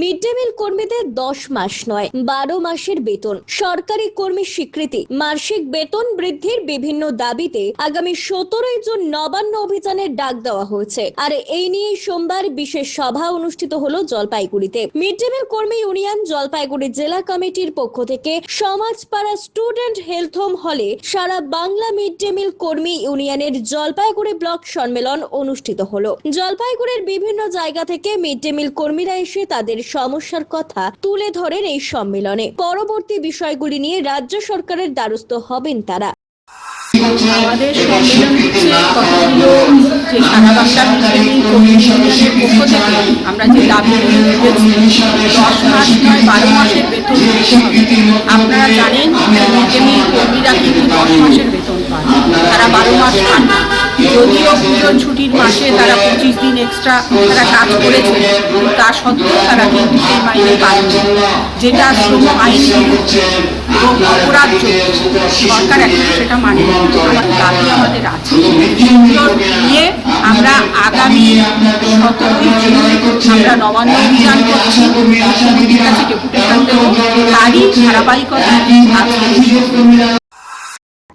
Mid day meal কর্মীদের দশ মাস নয়, বারো মাসের বেতন। সরকারি কর্মী স্বীকৃতি। মাসিক বেতন বৃদ্ধির বিভিন্ন দাবিতে আগামী সতেরোই জুন নবান্ন অভিযানের ডাক দেওয়া হয়েছে। আর এই নিয়ে সোমবার বিশেষ সভা অনুষ্ঠিত হলো জলপাইগুড়িতে। মিড ডে মিল কর্মী ইউনিয়ন জলপাইগুড়ি জেলা কমিটির পক্ষ থেকে সমাজপাড়া স্টুডেন্ট হেলথ হোম হলে সারা বাংলা মিড ডে মিল কর্মী ইউনিয়নের জলপাইগুড়ি ব্লক সম্মেলন অনুষ্ঠিত হলো। জলপাইগুড়ির বিভিন্ন জায়গা থেকে মিড ডে মিল কর্মীরা এসে তাদের সমস্যার কথা তুলে ধরেন এই সম্মেলনে। পরবর্তী বিষয়গুলি নিয়ে রাজ্য সরকারের দ্বারস্থ হবেন তারা। আমাদের সম্মেলন হচ্ছে কমিশনের পক্ষ থেকে আমরা যে দশ মাস নয়, বারো মাসের বেতন আপনারা জানেন কর্মীরা কিন্তু দশ মাসের বেতন পান। তারা বারো মাস পান না। যদিও পুজোর ছুটির মাসে তারা পঁচিশ দিন এক্সট্রা তারা কাজ করেছে, তা সত্ত্বেও তারা কিন্তু সেই মাইনে না। যেটা শ্রম আইন এবং অপরাধ সরকার এখন সেটা মানে। দাবি আমাদের আছে নিয়ে আমরা আগামী সতেরোই জুন আমরা নবান্ন অভিযান করছি কাছে ডেপুটেশন দেবো তারই ধারাবাহিকতা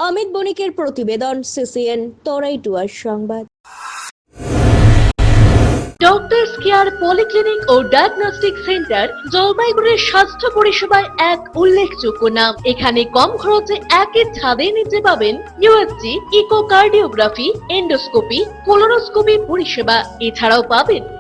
অমিত বণিকের প্রতিবেদন, সিসিএন, তরাইটুয়ার সংবাদ। ডক্টরস কেয়ার পলিক্লিনিক ও ডায়াগনস্টিক সেন্টার জলপাইগুড়ির স্বাস্থ্য পরিষেবায় এক উল্লেখযোগ্য নাম। এখানে কম খরচে একই ছাদে নিতে পাবেন ইউএসজি ইকোকার্ডিওগ্রাফি এন্ডোস্কোপি কোলোনোস্কোপি পরিষেবা। এছাড়াও পাবেন